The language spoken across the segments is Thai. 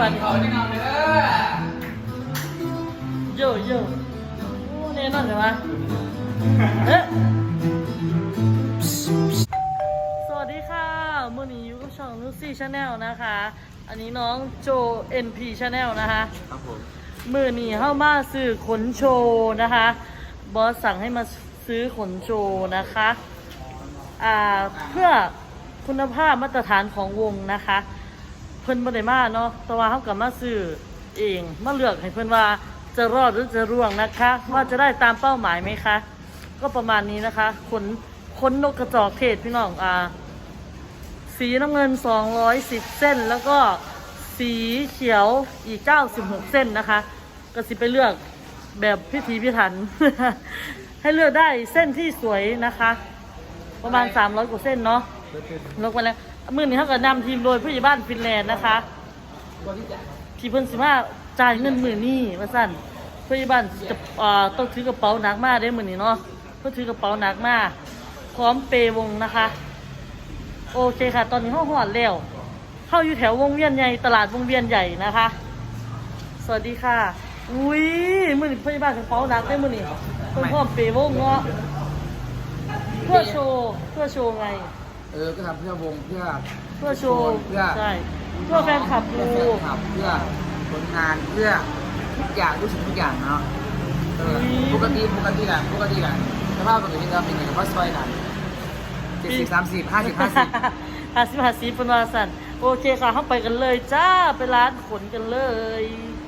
บัดเขาจะนอนเลยเออโยโย่โอ้แน่นอนเลยวะเอ๊ะสวัสดีค่ะมื่อนี้อยู่กับช่องนุซี่ชาแนลนะคะ อันนี้น้องโจ NP Channel นะคะครับผมมือนี้เข้ามาซื้อขนโชว์นะคะ บอสสั่งให้มาซื้อขนโชว์นะคะอ่าเพื่อคุณภาพมาตรฐานของวงนะคะเพิ่นบ่ได้มาเนาะแต่ว่าเขากลับมาซื้อเองมาเลือกให้เพิ่นว่าจะรอดหรือจะร่วงนะคะ ว่าจะได้ตามเป้าหมายไหมคะ ก็ประมาณนี้นะคะขนขนนกกระจอกเทศพี่น้องอ่าสีน้ำเงิน 210 เส้น แล้วก็สีเขียวอีก 96 เส้นนะคะ ก็สิไปเลือกแบบพิถีพิถัน ให้เลือกได้เส้นที่สวยนะคะ ประมาณ 300 กว่าเส้นเนาะลงไปแล้ว มือนี้เขาก็นำทีมโดยผู้ใหญ่บ้านฟินแลนด์นะคะที่เพิ่นสิมาจ่ายเงินมือนี่ว่าสั่นผู้ใหญ่บ้านจะอ่าต้องถือกระเป๋าหนักมากได้มือนี้เนาะเพิ่นถือกระเป๋าหนักมาก พร้อมเปย์วงนะคะ โอเคค่ะ ตอนนี้ห้องหอดแล้วเข้าอยู่แถววงเวียนใหญ่ตลาดวงเวียนใหญ่นะคะ สวัสดีค่ะ อุ้ยมือนี้พยาบาลกระเป๋าหนักได้มือนี้เพิ่นพร้อมเปย์วงเนาะเพื่อโชว์เพื่อโชว์ไง เออก็ทำเพื่อวงเพื่อเพื่อโชว์เพื่อใช่เพื่อแฟนคลับดูเพื่อแฟนคลับเพื่อผลงานเพื่อทุกอย่างทุกสิ่งทุกอย่างเนาะเออปกติปกติแหละปกติแหละสภาพปกติเราเป็นอย่างไรก็ซอยกันเจ็ดสิบสามสิบห้าสิบห้าสิบห้าสิบห้าสิบเป็นวาสันโอเคค่ะเข้าไปกันเลยจ้าไปร้านขนกันเลยเข้าไปสิ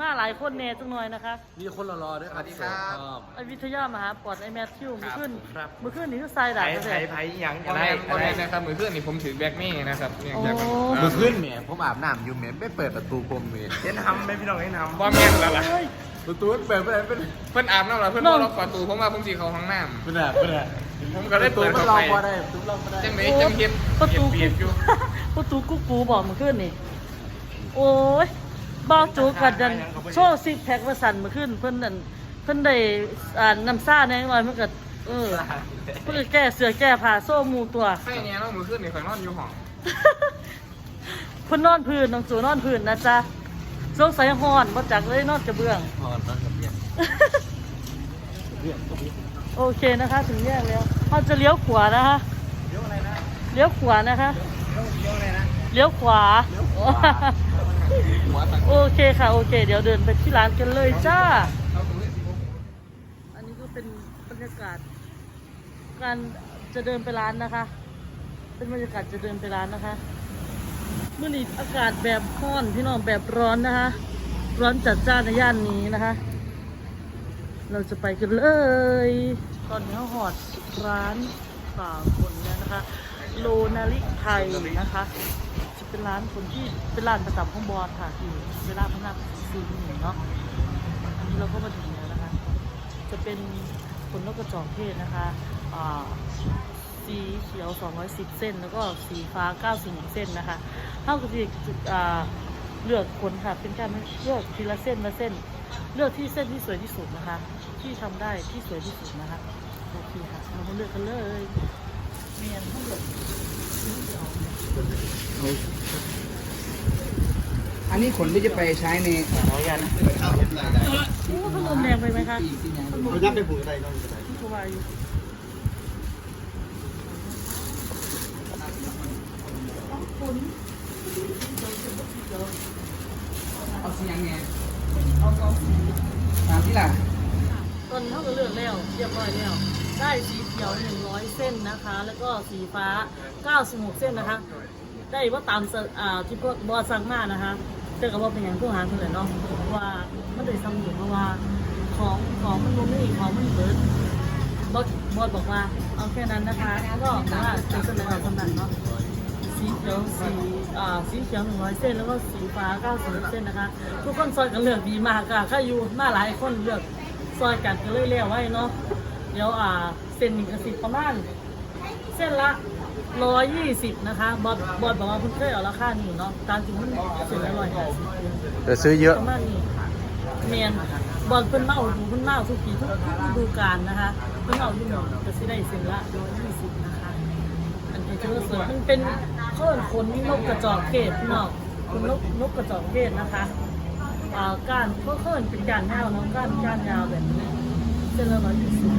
มาหลายคนแน่จังหน่อยนะคะมีคนรอๆด้วยครับสวัสดีครับ ไอวิทยามหาปอดไอแมทธิวมือขึ้นครับ มือขึ้นนี่คือทรายด่าไผ่งกันเลไผ่ยไผ่หยังวันอะไรแรกอะวันไรแรกนะครับมือเครื่องนี่ผมถือแบล็กมี่นะครับเนี่ยโอ้แบล็กมี่มือขึ้นแหมผมอาบน้ำอยู่เหม็นไม่เปิดประตูผมเลยเห็นทำไหมพี่น้องเห็นทำว่าแม่นแล้วล่ะเฮ้ยประตูเปิดไปไหนเป็นเพื่อนอาบน้ำแล้วเพื่อนน้องล็อกประตูผมว่าผมจีเขาห้องน้เป็นอะไรเป็นอะไรำผมก็เลยตูเปิดมันเข้าลอไปงพอได้ประตูลองพอได้จังไหนจังเฮ็ดประตูเปียกๆอยู่ประตูกุ๊กกูบอกมือขึ้นนี่ โอ้ย บ้าจูกัดดันโชว์ซิกแพคมาสั่นมือขึ้นเพิ่นนั่นเพิ่นได้อ่าน้ำซ่าแน่นอนเมื่อกิดเออเพิ่นก็แก้เสือแก้ผ้าโซ่หมูตัวใช่เนี่ยเนาะมือเครื่องนี่ข่อยนอนอยู่ห้องเพิ่นนอนพื้นน้องจูนอนพื้นนะจ๊ะสงสัยฮ้อนบ่จักเลยนอนกระเบื้องพอตอนกับเรียนโอเคนะคะ ถึงแยกแล้วเราจะเลี้ยวขวานะคะเลี้ยวขวานะคะเลี้ยวขวา โอเคค่ะ โอเค เดี๋ยวเดินไปที่ร้านกันเลยจ้า อันนี้ก็เป็นบรรยากาศ การจะเดินไปร้านนะคะ เป็นบรรยากาศจะเดินไปร้านนะคะเมื่อนี้อากาศแบบร้อนพี่น้องแบบร้อนนะคะ ร้อนจัดจ้านในย่านนี้นะคะ เราจะไปกันเลย ตอนนี้เราหอดร้านสาวคนแล้วนะคะ โลนาลิไทยนะคะ จะเป็นร้านคนที่เป็นร้านประจำของบอสค่ะที่เวลาพนักซื้อหนึ่งเนาะอันนี้เราก็มาถึงแล้วนะคะ จะเป็นขนนกกระจอกเทศนะคะสีเขียว 210 เส้น แล้วก็สีฟ้า 91 เส้นนะคะเท่ากับที่เลือกขนค่ะ เป็นการเลือกทีละเส้นละเส้น เลือกที่เส้นที่สวยที่สุดนะคะ ที่ทำได้ที่สวยที่สุดนะคะ โอเคค่ะ เรามาเลือกกันเลยเมียนทั้งหมด อันนี้ขนที่จะไปใช้ในโอ้พัดลมแรงไปไหมคะพัดลมเรายับไปผูกใจก็ได้ที่เขาวาอยู่เอาสียังไงเอาเอาสีตามที่ล่ะ ตอนนี้เขาก็เลือกแล้วเรียบร้อยแล้วได้สีเขียว 100 เส้นนะคะ แล้วก็สีฟ้า 96 เส้นนะคะ ได้ว่าตามสอ่าที่พวกบอสั่งมานะคะเจอกับว่าเป็นอย่างผู้หาเพื่อนเนาะเพราะว่ามันได้สำนุนเพราะว่าของของมันบ่มีของมันเบิดบอสบอสบอกว่าเอาแค่นั้นนะคะแล้วก็แต่ว่าจะเสนอสำนักเนาะสีเขียวสีอ่าสีเขียวหนึ่งร้อยเส้นแล้วก็สีฟ้าเก้าสิบเส้นนะคะ ทุกคนซอยกันเลือกดีมากค่ะถ้าอยู่มาหลายคนเลือก ซอยกันก็เลยเรียกไว้เนาะเดี๋ยวอ่าเส้นหนึ่งกับสิบประมาณเส้นละร้อยยี่สิบนะคะบอสบอสบอกว่าเพิ่งเคยเอาราคานี้เนาะตามจริงมันเส้นละร้อยห้าสิบแต่ซื้อเยอะประมาณนี้ค่ะเมียนบอลเพิ่นเมาดูเพิ่นเมาทุกปีทุกทุกฤดูกาลนะคะเพิ่นเมาอยู่หนึ่งก็สิได้เส้นละร้อยยี่สิบนะคะอันนี้ถือว่าสวยมันเป็นข้อนขนนกกระจอกเทศพี่น้องเป็นนกนกกระจอกเทศนะคะ่าก้านก็เขินเป็นก้านยาวเนาะก้านก้านยาวแบบนี้เส้นละร้อยยี่สิบ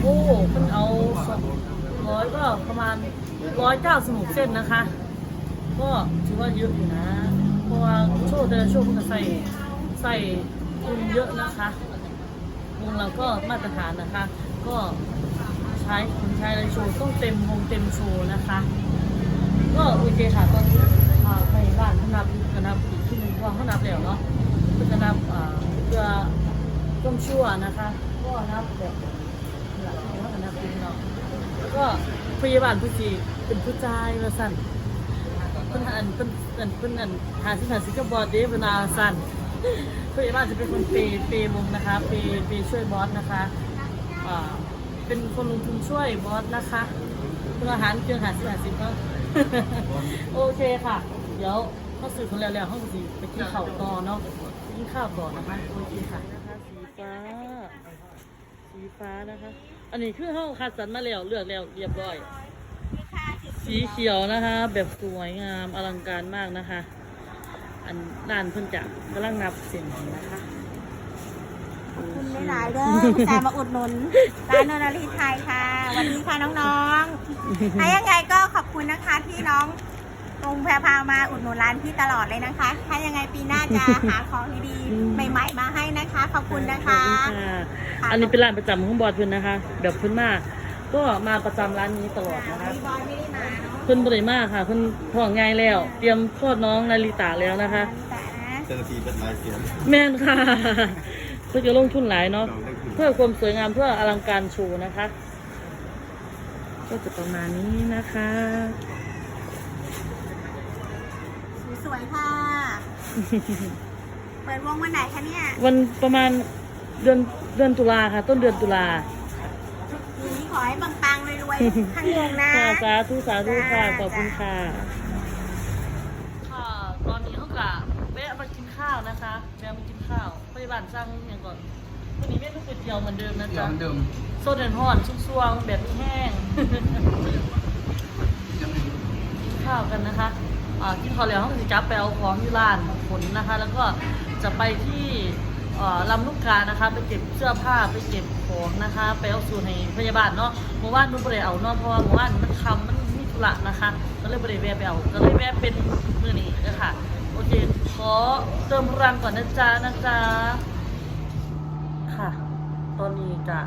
โอ้มันเอาสองร้อยก็ประมาณร้อยเก้าสิบหกเส้นนะคะ ก็ถือว่าเยอะอยู่นะเพราะว่าโชว์แต่ละโชว์มันก็ใส่ใส่ทุนเยอะนะคะวงเราก็มาตรฐานนะคะ ก็ใช้คนใช้ในโชว์ต้องเต็มวงเต็มโชว์นะคะ ก็โอเคค่ะตอนนี้อ่าไปบ้านเขานับเขานับอีกที่หนึ่งเพราะว่าเขานับแล้วเนาะ จะนับอ่าเพื่อต้มชั่วนะคะ ก็นับแบบหลักเขาก็นับเองเนาะแล้วก็พยาบาลผู้จีเป็นผู้ชายมาสั่นเพิ่นอันเพิ่นอันเพิ่นอันหาสิหาสิกับบอดเดฟเวลาสั่นพยาบาลจะเป็นคนเปย์เปย์วงนะคะเปย์เปย์ช่วยบอสนะคะอ่าเป็นคนลงทุนช่วยบอสนะคะเป็นอาหารเพียงหาสิหาสิบเนาโอเคค่ะ เดี๋ยวเข้าสื่อคนแล้วๆห้องสีไปกินข้าต่อเนาะ กินข้าวก่อนนะคะโอเคค่ะนะคะสีฟ้า สีฟ้านะคะ อันนี้คือห้องคัดสรรมาแล้วเลือกแล้วเรียบร้อย สีเขียวนะคะ แบบสวยงามอลังการมากนะคะ อันด้านเพิ่นจะกำลังนับเสียงนะคะขอบคุณหลายๆเด้อผู้ชายมาอุดหนุนร้านโนนารีไทยค่ะสวันนี้ค่ะน้องๆถ้ายังไงก็ขอบคุณนะคะที่น้อง ตรงแพรพามาอุดหนุนร้านพี่ตลอดเลยนะคะ ถ้ายังไงปีหน้าจะหาของดีๆ ใหม่ๆมาให้นะคะ ขอบคุณนะคะขอบณค่ะ อันนี้เป็นร้านประจำของบอสเพิ่นนะคะ แบบเพิ่นมาก ก็มาประจำร้านนี้ตลอดนะคะมีบอยไม่ได้มาเนาะเพิ่นบริมากค่ะเพิ่นท้องใหญ่แล้ว เตรียมคลอดน้องนาริตาแล้วนะคะ แต่นะเจ้าหน้าที่เป็นลายเสียงแม่นค่ะเพื่อจะลงทุนหลายเนาะเพื่อความสวยงามเพื่ออลังการโชว์นะคะ ก็จะประมาณนี้นะคะส วยๆค่ะ เปิดวงวันไหนคะเนี่ยวันประมาณเดือนเดือนตุลาค่ะ ต้นเดือนตุลาปีนี้ขอให้ปังๆรวยๆทั้งวงนะค่ะสาธุสาธุค่ะจ้าขอบคุณค่ะค่ะตอนนี้เขากะแวะมากินข้าวนะคะแวะมากินข้าวพยาบาลสร้างอย่างก่อนวันนี้เมนูก๋วยเตี๋ยวเหมือนเดิมนะเดี๋ยวจ๊ะมันเดิมโซดเดนฮอนซุกซวงแบบแห้งกินข้าวกันนะคะอ่า กินข้าวแล้วเขาจะจับไปเอาของที่ร้านขนนะคะ แล้วก็จะไปที่ลำลูกกานะคะ ไปเก็บเสื้อผ้าไปเก็บของนะคะ ไปเอาสูตรให้พยาบาลเนาะเมื่อวานนุ่นบริเอาเนาะเพราะว่าเมื่อวานมันคำมันมีธุระนะคะ ก็เลยบริแวะไปเอาก็เลยแวะเป็นมือนี้นะคะโอเคขอเติมพลังก่อนนะจ๊ะนะจ๊ะค่ะ ตอนนี้จะ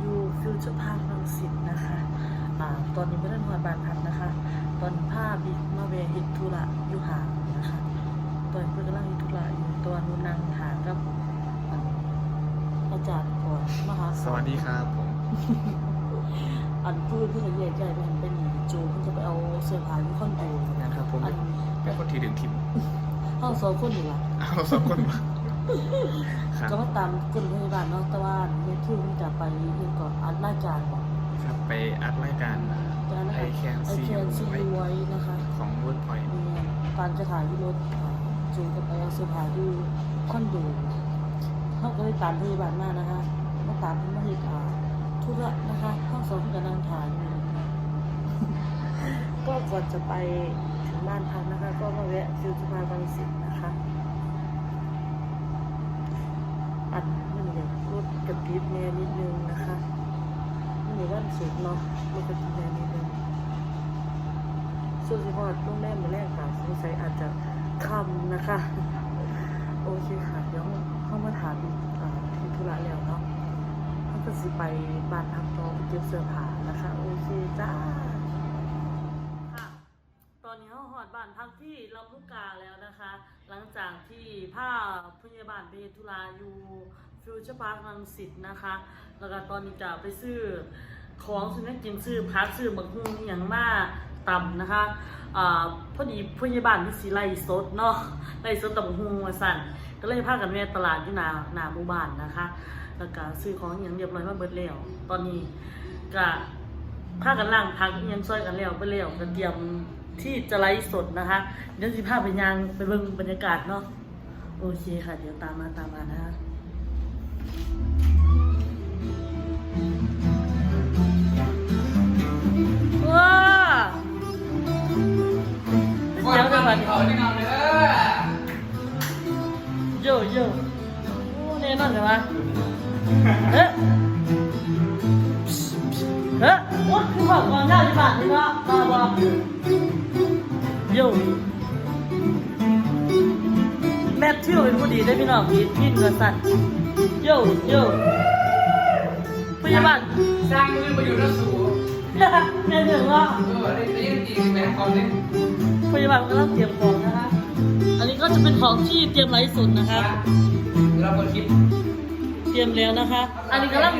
อยู่ฟิวเจอร์พาร์ครังสิตนะคะตอนนี้ไม่ได้นอนบานพักนะคะ ตอนนี้ภาพบิ๊กมาเวฮิตธุระอยู่ห่างนะคะตอนนี้เพื่อนกำลังฮิตธุระอยู่ตัวนู้นนางหากับอันอาจารย์ก่อนมหาสวัสดีครับผมอันพูดเพื่อนใหญ่ใจไปเห็นเป็นหนีจูเพื่อนจะไปเอาเสื้อผ้าที่คอนโดนะครับผมอันเป็นคนที่ถึงทิมห้องสองคนอยู่ละเอาสองคนมาครับก็มาตามกลุ่มพยาบาลเนาะแต่ว่าเมทิวมันจะไปเรียนก่อนอันรายการก่อนครับไปอัดรายการจะนะ ไอคะแคนไอซีแคนซีไว้นะคะของเวิร์ดพอยต์มีปานจะถ่ายที่รถอ่าจูงกับไปเอาเสื้อผ้าอยู่คอนโดเขาก็เลยตามพยาบาลมานะคะมาตามมาเหตุอ่าธุระนะคะห้องสองกับนางถ่ายอยู่ก็ก่อนจะไปถึงบ้านพักนะคะ ก็มาแวะฟิวสภาบางสิทธิ์นะคะอันนี่เลยรถกระติบแน่นิดนึงนะคะนี่วันศุกร์เนาะรถกระติบแน่นิดนึง ส่วนที่พอดโรงแรมมาแรกค่ะสงสัยอาจจะคำนะคะ โอเคค่ะ เดี๋ยวเข้ามาถามอ่าที่ธุระแล้วเนาะเขาก็สิไปบ้านพักต่อไปเก็บเสื้อผ้านะคะ โอเคจ้าตอนนี้เขาหอดบ้านพักที่ลำลูกกาแล้วนะคะ หลังจากที่ผ้าพยาบาลไปธุระอยู่ฟิวเจอร์พาร์คลังสิตนะคะ แล้วก็ตอนนี้จะไปซื้อของซื้อนักกินซื้อพักซื้อบักฮุงอย่างมาก ต่ำนะคะอ่าพอดีพยาบาลที่สีไล่สดเนาะไล่สดตับกฮุงมาสั่นก็เลยพากันแวะตลาดอยู่หนาหนาหมู่บ้านนะคะแล้วก็ซื้อของอย่างเรียบร้อยมาเบิดแล้วตอนนี้ก็พากันล่างพักยังซอยกันแล้วไปแล้วก็เตรียมที่จะไล่สดนะคะเดี๋ยวสิพาไปยังไปเบิ่งบรรยากาศเนาะโอเคค่ะ เดี๋ยวตามมาตามมานะคะ ว้าเดี๋ยวจะมาเขาแน่นอนเลยโย่โอ้แน่นอนเลยวะเฮ้ยเฮ้ยว่าคือบอกก่อนหน้าที่บ้านนี่เนาะมาบอกโย่แมทธิวเป็นผู้ดีได้พี่น้องพีทพินกับสันโย่โย่พยาบาลสร้างมือมาอยู่แล้วสูงแม่ถึงว่าเออได้ได้ยินดีไหมความนี้ พยาบาลกำลังเตรียมของนะคะอันนี้ก็จะเป็นของที่เตรียมไลฟ์สดนะคะ เราเปิดคลิปเตรียมแล้วนะคะ อันนี้กำลัง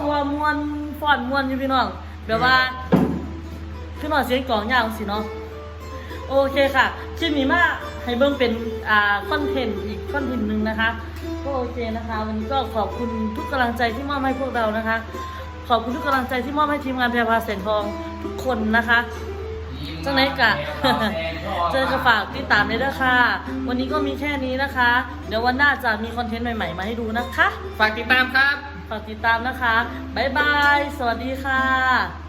ตัวมวนฟอนมวนอยู่พี่น้องแบบว่าพี่น้องเสียงกลองยาวสิเนาะโอเคค่ะคลิปนี้มาให้เบิ่งเป็นอ่าคอนเทนต์อีกคอนเทนต์หนึ่งนะคะ ก็โอเคนะคะ วันนี้ก็ขอบคุณทุกกำลังใจที่มอบให้พวกเรานะคะ ขอบคุณทุกกำลังใจที่มอบให้ทีมงานแพรพาแสงทองทุกคนนะคะ จังไหนกะ เจอจะฝากติดตามเลยด้วยค่ะ วันนี้ก็มีแค่นี้นะคะ เดี๋ยววันหน้าจะมีคอนเทนต์ใหม่ ๆ มาให้ดูนะคะ ฝากติดตามครับ ฝากติดตามนะคะ บ๊ายบาย สวัสดีค่ะ